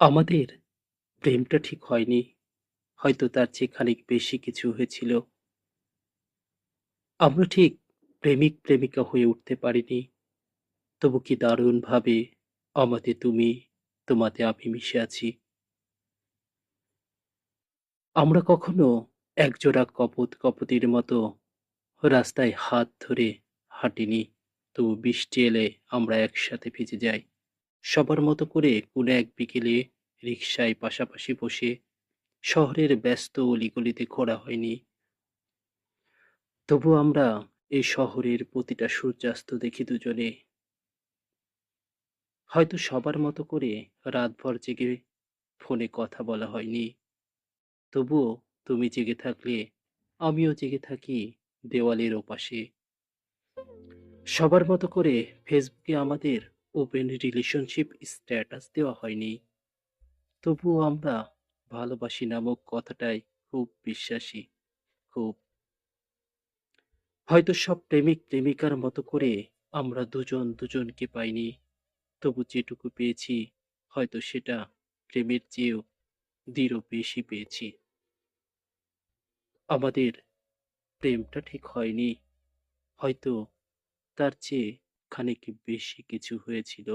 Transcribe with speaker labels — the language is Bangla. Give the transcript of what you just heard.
Speaker 1: আমাদের প্রেমটা ঠিক হয়নি। হয়তো তার চেয়ে খানিক বেশি কিছু হয়েছিল। আমরা ঠিক প্রেমিক-প্রেমিকা হয়ে উঠতে পারিনি। তবু কি দারুণভাবে আমাতে তুমি, তোমাতে আমি মিশে আছি। আমরা কখনো একজোড়া কপোত-কপোতির মতো রাস্তায় হাত ধরে হাঁটিনি। তবু বৃষ্টি এলে আমরা একসাথে ভিজে যাই। সবার মতো করে কোনো এক বিকেলে রিকশায় পাশাপাশি বসে শহরের ব্যস্ত অলিগলিতে ঘোরা হয়নি। তবু আমরা এই শহরের প্রতিটা সূর্যাস্ত দেখি দুজনে। হয়তো সবার মতো করে রাতভর জেগে ফোনে কথা বলা হয়নি। তবুও তুমি জেগে থাকলে, আমিও জেগে থাকি দেওয়ালের ওপাশে। সবার মতো করে ফেসবুকে আমাদের ওপেন রিলেশনশিপ স্ট্যাটাস দেওয়া হয়নি। তবুও আমরা ভালোবাসি নামক কথাটায় খুব বিশ্বাসী, খুব। হয়তো সব প্রেমিক-প্রেমিকার মতো করে আমরা দুজন দুজনকে পাইনি। তবু যেটুকু পেয়েছি হয়তো সেটা প্রেমের চেয়েও দৃঢ় বেশি পেয়েছি। আমাদের প্রেমটা ঠিক হয়নি। হয়তো তার চেয়ে খানিক বেশি কিছু হয়েছিল।